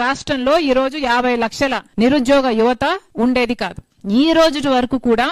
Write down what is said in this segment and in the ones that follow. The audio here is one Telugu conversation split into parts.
రాష్ట్రంలో ఈ రోజు యాభై లక్షల నిరుద్యోగ యువత ఉండేది కాదు. ఈ రోజు వరకు కూడా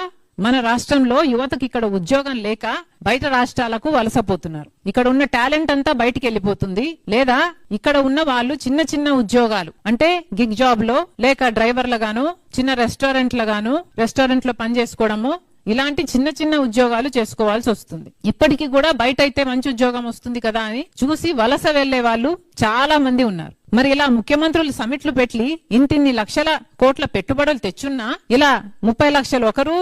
మన రాష్ట్రంలో యువతకి ఇక్కడ ఉద్యోగం లేక బయట రాష్ట్రాలకు వలసపోతున్నారు. ఇక్కడ ఉన్న టాలెంట్ అంతా బయటికి వెళ్ళిపోతుంది. లేదా ఇక్కడ ఉన్న వాళ్ళు చిన్న చిన్న ఉద్యోగాలు అంటే గిగ్ జాబ్లో లేక డ్రైవర్లుగాను చిన్న రెస్టారెంట్లుగాను రెస్టారెంట్లో పని చేసుకోవడము ఇలాంటి చిన్న చిన్న ఉద్యోగాలు చేసుకోవాల్సి వస్తుంది. ఇప్పటికీ కూడా బయట అయితే మంచి ఉద్యోగం వస్తుంది కదా అని చూసి వలస వెళ్ళే వాళ్ళు చాలా మంది ఉన్నారు. మరి ఇలా ముఖ్యమంత్రులు సమిట్లు పెట్టి ఇంతిన్ని లక్షల కోట్ల పెట్టుబడులు తెచ్చున్నా ఇలా ముప్పై లక్షలు ఒకరు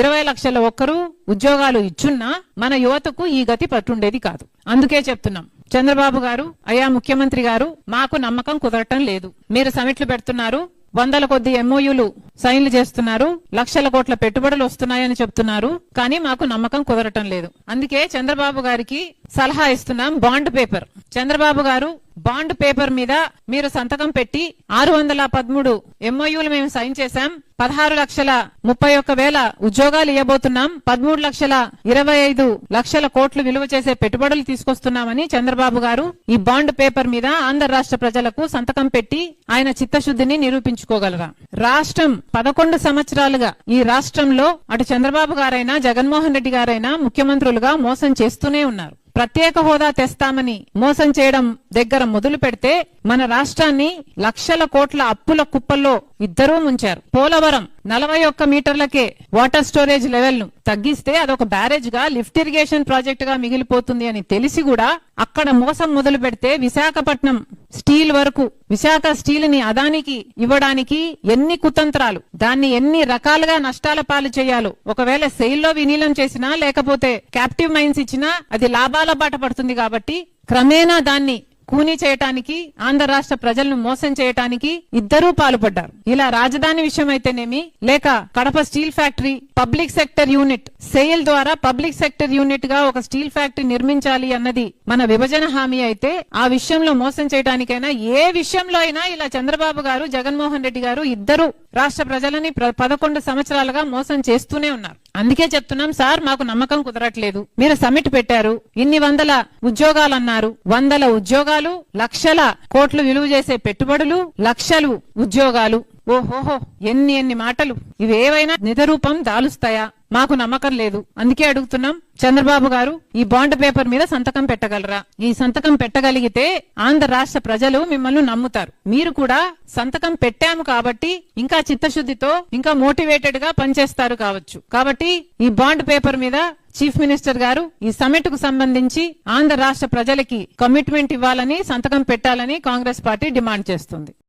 ఇరవై లక్షల ఒక్కరు ఉద్యోగాలు ఇచ్చున్నా మన యువతకు ఈ గతి పట్టుండేది కాదు. అందుకే చెప్తున్నాం చంద్రబాబు గారు అయ్యా ముఖ్యమంత్రి గారు మాకు నమ్మకం కుదరటం లేదు. మీరు సమిట్లు పెడుతున్నారు వందల కొద్ది ఎంఓయూలు సైన్లు చేస్తున్నారు లక్షల కోట్ల పెట్టుబడులు వస్తున్నాయని చెప్తున్నారు కానీ మాకు నమ్మకం కుదరటం లేదు. అందుకే చంద్రబాబు గారికి సలహా ఇస్తున్నాం బాండ్ పేపర్. చంద్రబాబు గారు బాండ్ పేపర్ మీద మీరు సంతకం పెట్టి ఆరు వందల పదమూడు ఎంఓయూలు మేము సైన్ చేశాం. పదహారు లక్షల ముప్పై ఒక్క వేల ఉద్యోగాలు ఇవ్వబోతున్నాం. పదమూడు లక్షల ఇరవై ఐదు లక్షల కోట్లు విలువ చేసే పెట్టుబడులు తీసుకొస్తున్నామని చంద్రబాబు గారు ఈ బాండ్ పేపర్ మీద ఆంధ్ర రాష్ట్ర ప్రజలకు సంతకం పెట్టి ఆయన చిత్తశుద్ధిని నిరూపించుకోగలరా? రాష్ట్రం పదకొండు సంవత్సరాలుగా ఈ రాష్ట్రంలో అటు చంద్రబాబు గారైనా జగన్మోహన్ రెడ్డి గారైనా ముఖ్యమంత్రులుగా మోసం చేస్తూనే ఉన్నారు. ప్రత్యేక హోదా తెస్తామని మోసం చేయడం దగ్గర మొదలు పెడితే మన రాష్ట్రాన్ని లక్షల కోట్ల అప్పుల కుప్పల్లో ఇద్దరూ ముంచారు. పోలవరం నలభై ఒక్క మీటర్లకే వాటర్ స్టోరేజ్ లెవెల్ను తగ్గిస్తే అదొక బ్యారేజ్గా లిఫ్ట్ ఇరిగేషన్ ప్రాజెక్ట్గా మిగిలిపోతుంది అని తెలిసి కూడా అక్కడ మోసం మొదలు పెడితే విశాఖపట్నం స్టీల్ వరకు విశాఖ స్టీల్ని అదానికి ఇవ్వడానికి ఎన్ని కుతంత్రాలు దాన్ని ఎన్ని రకాలుగా నష్టాల పాలు చేయాలో ఒకవేళ సెయిల్లో వినీలం చేసినా లేకపోతే క్యాప్టివ్ మైన్స్ ఇచ్చినా అది లాభాల బాట పడుతుంది కాబట్టి క్రమేణా దాన్ని కూనీ చేయటానికి ఆంధ్ర రాష్ట్ర ప్రజలను మోసం చేయటానికి ఇద్దరూ పాల్పడ్డారు. ఇలా రాజధాని విషయం అయితేనేమి లేక Kadapa steel factory public sector unit SAIL ద్వారా పబ్లిక్ సెక్టర్ యూనిట్గా ఒక స్టీల్ ఫ్యాక్టరీ నిర్మించాలి అన్నది మన విభజన హామీ అయితే ఆ విషయంలో మోసం చేయడానికైనా ఏ విషయంలో అయినా ఇలా చంద్రబాబు గారు జగన్మోహన్ రెడ్డి గారు ఇద్దరు రాష్ట్ర ప్రజలని పదకొండు సంవత్సరాలుగా మోసం చేస్తూనే ఉన్నారు. అందుకే చెప్తున్నాం సార్ మాకు నమ్మకం కుదరట్లేదు. మీరు సమిట్ పెట్టారు. ఇన్ని వందల ఉద్యోగాలు అన్నారు వందల ఉద్యోగాలు లక్షల కోట్లు విలువ చేసే పెట్టుబడులు లక్షలు ఉద్యోగాలు. ఓహోహో ఎన్ని ఎన్ని మాటలు. ఇవేవైనా నిజరూపం దాలుస్తాయా? మాకు నమ్మకం లేదు. అందుకే అడుగుతున్నాం చంద్రబాబు గారు ఈ బాండ్ పేపర్ మీద సంతకం పెట్టగలరా? ఈ సంతకం పెట్టగలిగితే ఆంధ్ర రాష్ట్ర ప్రజలు మిమ్మల్ని నమ్ముతారు. మీరు కూడా సంతకం పెట్టాము కాబట్టి ఇంకా చిత్తశుద్ధితో ఇంకా మోటివేటెడ్గా పనిచేస్తారు కావచ్చు. కాబట్టి ఈ బాండ్ పేపర్ మీద చీఫ్ మినిస్టర్ గారు ఈ సమ్మిట్కు సంబంధించి ఆంధ్ర రాష్ట్ర ప్రజలకి కమిట్మెంట్ ఇవ్వాలని సంతకం పెట్టాలని కాంగ్రెస్ పార్టీ డిమాండ్ చేస్తుంది.